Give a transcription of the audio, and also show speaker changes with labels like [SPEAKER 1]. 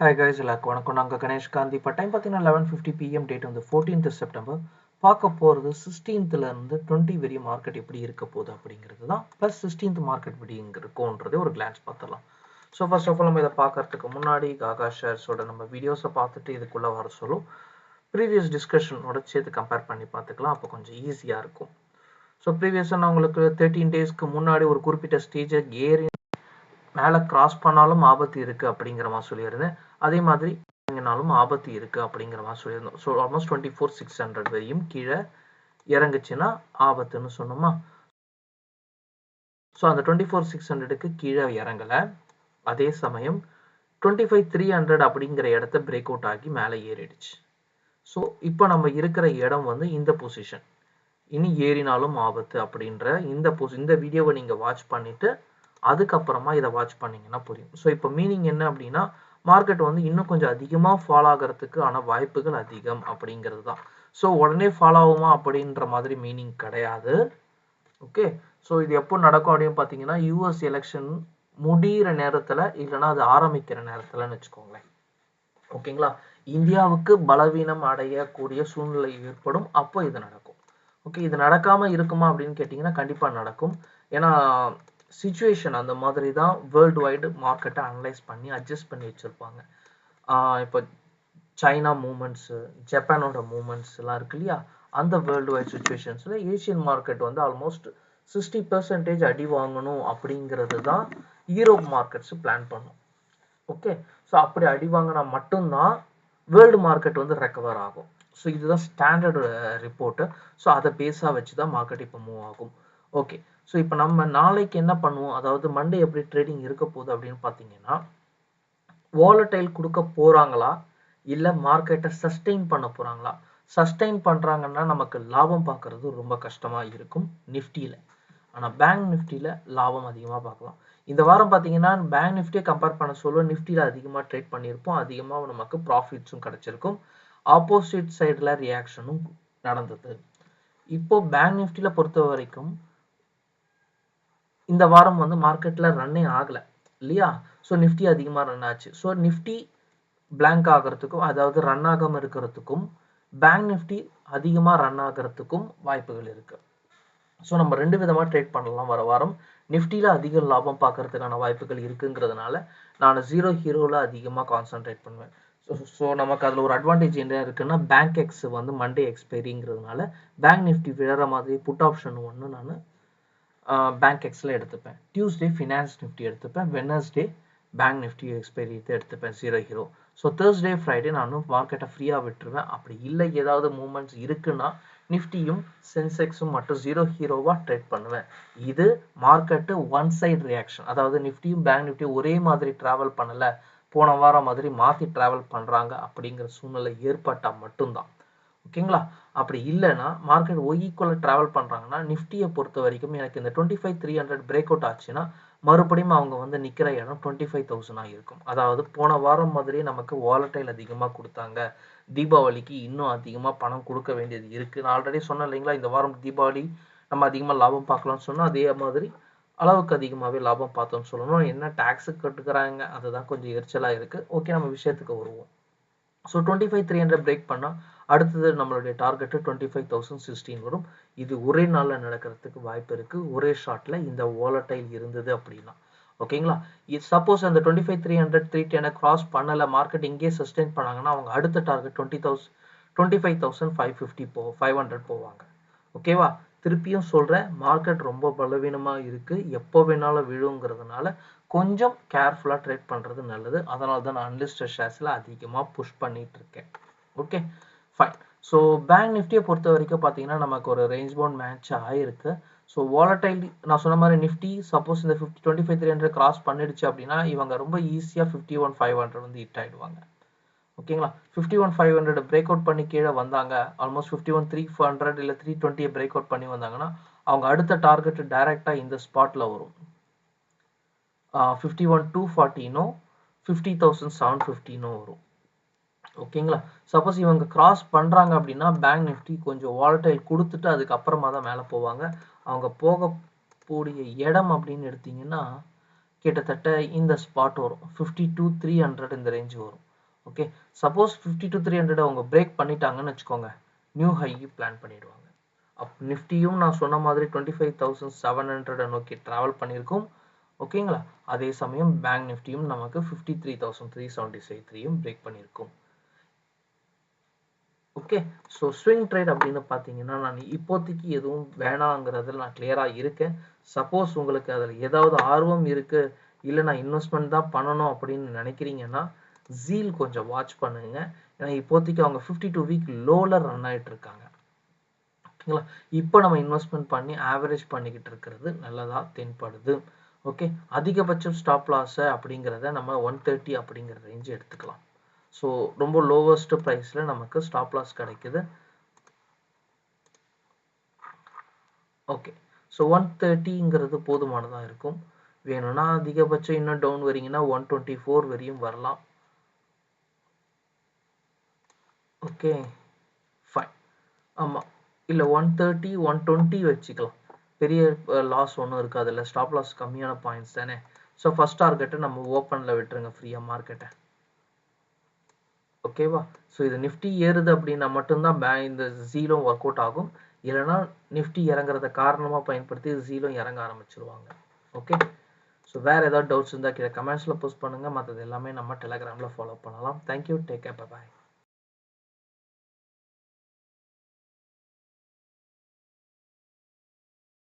[SPEAKER 1] Hi guys எல்லாருக்கும் வணக்கம். நாங்கள் கணேஷ் காந்தி. இப்போ டைம் பார்த்தீங்கன்னா லெவன் ஃபிஃப்டி பிஎம் டேட் வந்து ஃபோர்டீன்த் செப்டம்பர் பார்க்க போகிறது சிக்ஸ்டீன்த்துலேருந்து டுவெண்ட்டி வரையும் மார்க்கெட் எப்படி இருக்க போகுது அப்படிங்கிறது தான். ப்ளஸ் சிக்ஸ்டீன்த் மார்க்கெட் எப்படி இங்கே இருக்கும்ன்றதே ஒரு கிளான்ஸ் பார்த்துடலாம். ஸோ ஃபர்ஸ்ட் ஆஃப் ஆல் நம்ம இதை பார்க்கறதுக்கு முன்னாடி காகா ஷேர்ஸோட நம்ம வீடியோஸை பார்த்துட்டு இதுக்குள்ளே வர சொல்லும். ப்ரீவியஸ் டிஸ்கஷனோட சேர்த்து கம்பேர் பண்ணி பார்த்துக்கலாம். அப்போ கொஞ்சம் ஈஸியாக இருக்கும். ஸோ ப்ரீவியஸாக நான் உங்களுக்கு தேர்ட்டீன் டேஸ்க்கு முன்னாடி ஒரு குறிப்பிட்ட ஸ்டேஜை ஏறி மேலே கிராஸ் பண்ணாலும் ஆபத்து இருக்குது அப்படிங்கிற மாதிரி சொல்லியிருந்தேன். அதே மாதிரி இறங்கினாலும் ஆபத்து இருக்குது அப்படிங்கிற மாதிரி சொல்லியிருந்தோம். So almost twenty four six hundred வரையும் கீழே இறங்குச்சுன்னா ஆபத்துன்னு சொன்னோமா? ஸோ அந்த டுவெண்ட்டி ஃபோர் சிக்ஸ் ஹண்ட்ரடுக்கு கீழே இறங்கலை. அதே சமயம் டுவெண்ட்டி ஃபைவ் த்ரீ ஹண்ட்ரட் அப்படிங்கிற இடத்த பிரேக் அவுட் ஆகி மேலே ஏறிடுச்சு. ஸோ இப்போ நம்ம இருக்கிற இடம் வந்து இந்த பொசிஷன் இனி ஏறினாலும் ஆபத்து அப்படின்ற இந்த பொசி இந்த வீடியோவை நீங்கள் வாட்ச் பண்ணிவிட்டு அதுக்கப்புறமா இதை வாட்ச் பண்ணீங்கன்னா புரியும். ஸோ இப்போ மீனிங் என்ன அப்படின்னா மார்க்கெட் வந்து இன்னும் கொஞ்சம் அதிகமாக ஃபாலோ ஆகிறதுக்கு ஆன வாய்ப்புகள் அதிகம் அப்படிங்கிறது தான். ஸோ உடனே ஃபாலோ ஆகுமா அப்படின்ற மாதிரி மீனிங் கிடையாது. ஓகே ஸோ இது எப்போ நடக்கும் அப்படின்னு பார்த்தீங்கன்னா யூஎஸ் எலெக்ஷன் முடிகிற நேரத்தில் இல்லைன்னா அது ஆரம்பிக்கிற நேரத்தில்னு வச்சுக்கோங்களேன். ஓகேங்களா இந்தியாவுக்கு பலவீனம் அடையக்கூடிய சூழ்நிலை ஏற்படும். அப்போ இது நடக்கும். ஓகே இது நடக்காமல் இருக்குமா அப்படின்னு கேட்டிங்கன்னா கண்டிப்பாக நடக்கும். ஏன்னா சுச்சுவேஷன் அந்த மாதிரி தான் வேர்ல்டு வைடு மார்க்கெட்டை அனலைஸ் பண்ணி அட்ஜஸ்ட் பண்ணி வச்சுருப்பாங்க. இப்போ சைனா மூமெண்ட்ஸு ஜப்பானோட மூமெண்ட்ஸ் எல்லாம் இருக்கு இல்லையா? அந்த வேர்ல்டு வைட் சுச்சுவேஷன்ஸில் ஏஷியன் மார்க்கெட் வந்து ஆல்மோஸ்ட் சிக்ஸ்டி பர்சன்டேஜ் அடி வாங்கணும் அப்படிங்கிறது தான் யூரோப் மார்க்கெட்ஸ் பிளான் பண்ணும். ஓகே ஸோ அப்படி அடி வாங்கினா மட்டும்தான் வேர்ல்டு மார்க்கெட் வந்து ரெக்கவர் ஆகும். ஸோ இதுதான் ஸ்டாண்டர்டு ரிப்போர்ட்டு ஸோ அதை பேஸாக வச்சு தான் மார்க்கெட் இப்போ மூவ் ஆகும். ஓகே ஸோ இப்போ நம்ம நாளைக்கு என்ன பண்ணுவோம்? அதாவது மண்டே எப்படி ட்ரேடிங் இருக்க போகுது அப்படின்னு பார்த்தீங்கன்னா வாலட்டைல் கொடுக்க போகிறாங்களா இல்லை மார்க்கெட்டை சஸ்டெயின் பண்ண போகிறாங்களா சஸ்டெயின் பண்ணுறாங்கன்னா நமக்கு லாபம் பார்க்குறது ரொம்ப கஷ்டமாக இருக்கும் நிஃப்டியில் ஆனால் பேங்க் நிஃப்டியில் லாபம் அதிகமாக பார்க்கலாம். இந்த வாரம் பார்த்தீங்கன்னா பேங்க் நிஃப்டியை கம்பேர் பண்ண சொல்ல நிஃப்டியில் அதிகமாக ட்ரேட் பண்ணியிருப்போம். அதிகமாக நமக்கு ப்ராஃபிட்ஸும் கிடச்சிருக்கும். ஆப்போசிட் சைடில் ரியாக்ஷனும் நடந்தது. இப்போ பேங்க் நிஃப்டியில் பொறுத்த வரைக்கும் இந்த வாரம் வந்து மார்க்கெட்டில் ரன்னே ஆகலை இல்லையா? ஸோ நிஃப்டி அதிகமாக ரன் ஆச்சு. ஸோ நிஃப்டி பிளாங்க் ஆகிறதுக்கும் அதாவது ரன் ஆகாமல் இருக்கிறதுக்கும் பேங்க் நிஃப்டி அதிகமாக ரன் ஆகிறதுக்கும் வாய்ப்புகள் இருக்குது ஸோ நம்ம ரெண்டு விதமாக ட்ரேட் பண்ணலாம் வர வாரம். நிஃப்டியில் அதிக லாபம் பார்க்கறதுக்கான வாய்ப்புகள் இருக்குங்கிறதுனால நான் ஜீரோ ஹீரோவில் அதிகமாக கான்சன்ட்ரேட் பண்ணுவேன். ஸோ ஸோ நமக்கு அதில் ஒரு அட்வான்டேஜ் என்ன இருக்குன்னா பேங்க் எக்ஸ் வந்து மண்டே எக்ஸ்பைரிங்கிறதுனால பேங்க் நிஃப்டி விழற மாதிரி புட் ஆப்ஷன் ஒன்று நான் பேங்க் எக்ஸில் எடுத்துப்பேன். டியூஸ்டே ஃபினான்ஸ் நிஃப்டி எடுத்துப்பேன். வெனஸ்டே பேங்க் நிஃப்டி எக்ஸ்பைரி எடுத்துப்பேன். Zero hero so Thursday Friday நானும் மார்க்கெட்டை ஃப்ரீயாக விட்டுருவேன். அப்படி இல்லை ஏதாவது மூமெண்ட்ஸ் இருக்குன்னா நிஃப்டியும் சென்செக்ஸும் மட்டும் ஜீரோ ஹீரோவாக ட்ரேட் பண்ணுவேன். இது மார்க்கெட்டு ஒன் சைடு ரியாக்ஷன் அதாவது நிஃப்டியும் பேங்க் நிஃப்டியும் ஒரே மாதிரி ட்ராவல் பண்ணலை. போன வாரம் மாதிரி மாற்றி ட்ராவல் பண்ணுறாங்க அப்படிங்கிற சூழ்நிலை ஏற்பட்டால் மட்டும்தான். ஓகேங்களா அப்படி இல்லைன்னா மார்க்கெட் ஒய்க்குள்ள ட்ராவல் பண்ணுறாங்கன்னா நிஃப்டியை பொறுத்த வரைக்கும் எனக்கு இந்த twenty five three hundred break out ஆச்சுன்னா மறுபடியும் அவங்க வந்து நிற்கிற இடம் டுவெண்ட்டி ஃபைவ் தௌசண்டாக இருக்கும். அதாவது போன வாரம் மாதிரியே நமக்கு வாலட்டைல் அதிகமாக கொடுத்தாங்க. தீபாவளிக்கு இன்னும் அதிகமாக பணம் கொடுக்க வேண்டியது இருக்குது நான் ஆல்ரெடி சொன்னேன் இல்லைங்களா? இந்த வாரம் தீபாவளி நம்ம அதிகமாக லாபம் பார்க்கலாம்னு சொன்னால் அதே மாதிரி அளவுக்கு அதிகமாகவே லாபம் பார்த்தோம்னு சொல்லணும். என்ன டேக்ஸு கட்டுக்கிறாங்க அதுதான் கொஞ்சம் எரிச்சலாக இருக்குது ஓகே நம்ம விஷயத்துக்கு வருவோம். So twenty five three hundred break பண்ணால் அடுத்தது நம்மளுடைய target twenty five thousand sixteen வரும். இது ஒரே நாளில் நடக்கிறதுக்கு வாய்ப்பு இருக்குது ஒரே ஷாட்டில் இந்த வாலட்டைல் இருந்தது அப்படின்னா. ஓகேங்களா இது சப்போஸ் அந்த twenty five three hundred three டெனை cross பண்ணலை மார்க்கெட் இங்கேயே சஸ்டெயின் பண்ணாங்கன்னா அவங்க அடுத்த target twenty thousand twenty five thousand five fifty போ ஃபைவ் ஹண்ட்ரட் போவாங்க. ஓகேவா திருப்பியும் சொல்கிறேன் மார்க்கெட் ரொம்ப பலவீனமாக இருக்குது எப்போ வேணாலும் விழுங்கிறதுனால கொஞ்சம் கேர்ஃபுல்லாக ட்ரேட் பண்ணுறது நல்லது. அதனால தான் நான் அன்லிஸ்டட் ஷேர்ஸில் அதிகமாக புஷ் பண்ணிகிட்டு இருக்கேன். ஓகே ஃபைன் ஸோ பேங்க் நிஃப்டியை பொறுத்த வரைக்கும் பார்த்தீங்கன்னா நமக்கு ஒரு ரேஞ்ச் பவுண்ட் மேட்ச் ஆகிருக்கு ஸோ வாலட்டைல் நான் சொன்ன மாதிரி நிஃப்டி சப்போஸ் இந்த fifty twenty five three hundred cross பண்ணிடுச்சு அப்படின்னா இவங்க ரொம்ப ஈஸியாக ஃபிஃப்டி ஒன் ஃபைவ் ஹண்ட்ரட் வந்து ஹிட் ஆகிடுவாங்க ஓகேங்களா fifty one five hundred break out பண்ணி கீழே வந்தாங்க. Almost fifty one three four hundred இல்லை த்ரீ டுவெண்ட்டியை பிரேக் அவுட் பண்ணி வந்தாங்கன்னா அவங்க அடுத்த டார்கெட் டைரெக்டாக இந்த ஸ்பாட்டில் வரும். ஃபிஃப்டி ஒன் டூ ஃபார்ட்டினோ ஃபிஃப்டி தௌசண்ட் செவன் ஃபிஃப்டினோ வரும். ஓகேங்களா சப்போஸ் இவங்க கிராஸ் பண்ணுறாங்க அப்படின்னா பேங்க் நிஃப்டி கொஞ்சம் வால்டைல் கொடுத்துட்டு அதுக்கப்புறமா தான் மேலே போவாங்க. அவங்க போகக்கூடிய இடம் அப்படின்னு எடுத்தீங்கன்னா கிட்டத்தட்ட இந்த ஸ்பாட் வரும். ஃபிஃப்டி டூ த்ரீ ஹண்ட்ரட் இந்த ரேஞ்சு வரும். Okay suppose fifty two three hundred அவங்க பிரேக் பண்ணிட்டாங்கன்னு வச்சுக்கோங்க நியூ ஹை பிளான் பண்ணிடுவாங்க. அப் நிஃப்டியும் நான் சொன்ன மாதிரி twenty five thousand seven hundred நோக்கி ட்ராவல் பண்ணியிருக்கோம். ஓகேங்களா அதே சமயம் பேங்க் நிஃப்டியும் நமக்கு fifty three thousand three seventy five த்ரீயும் பிரேக் பண்ணியிருக்கும். ஓகே ஸோ ஸ்விங் ட்ரேட் அப்படின்னு பார்த்தீங்கன்னா நான் இப்போதைக்கு எதுவும் வேணாங்கிறதுல நான் கிளியராக இருக்கேன். சப்போஸ் உங்களுக்கு அதில் ஏதாவது ஆர்வம் இருக்கு இல்லை நான் இன்வெஸ்ட்மெண்ட் தான் பண்ணணும் அப்படின்னு நினைக்கிறீங்கன்னா ஜீல் கொஞ்சம் வாட்ச் பண்ணுங்க. ஏன்னா இப்போதைக்கு அவங்க ஃபிஃப்டி டூ வீக் லோவில் ரன் ஆகிட்டு இருக்காங்க ஓகேங்களா இப்போ நம்ம இன்வெஸ்ட்மெண்ட் பண்ணி ஆவரேஜ் பண்ணிக்கிட்டு இருக்கிறது நல்லதாக தென்படுது. ஓகே அதிகபட்சம் ஸ்டாப் லாஸை அப்படிங்கிறத நம்ம ஒன் தேர்ட்டி அப்படிங்கிற ரேஞ்சு எடுத்துக்கலாம். ஸோ ரொம்ப லோவஸ்ட் ப்ரைஸில் நமக்கு ஸ்டாப் லாஸ் கிடைக்குது. ஓகே ஸோ ஒன் தேர்ட்டிங்கிறது போதுமானதாக இருக்கும். வேணும்னா அதிகபட்சம் இன்னும் டவுன் வரீங்கன்னா ஒன் டுவெண்ட்டி ஃபோர் வரையும் வரலாம். ஓகே ஃபைன் ஆமாம் இல்லை ஒன் தேர்ட்டி ஒன் டுவெண்ட்டி வச்சுக்கலாம். பெரிய லாஸ் ஒன்றும் இருக்காதுல்ல. ஸ்டாப் லாஸ் கம்மியான பாயிண்ட்ஸ் தானே. ஸோ ஃபஸ்ட் டார்கெட்டை நம்ம ஓப்பனில் விட்டுருங்க. ஃப்ரீயாக மார்க்கெட்டை ஓகேவா ஸோ இது நிஃப்டி ஏறுது அப்படின்னா மட்டும்தான் பே இந்த ஜீலோ ஒர்க் அவுட் ஆகும். இல்லைன்னா நிஃப்டி இறங்குறத காரணமாக பயன்படுத்தி ஜீலோ இறங்க ஆரம்பிச்சிருவாங்க. ஓகே ஸோ வேறு ஏதாவது டவுட்ஸ் இருந்தால் கீழே கமெண்ட்ஸில் போஸ்ட் பண்ணுங்கள் மற்றது எல்லாமே நம்ம டெலகிராமில் ஃபாலோ பண்ணலாம். Thank you take care bye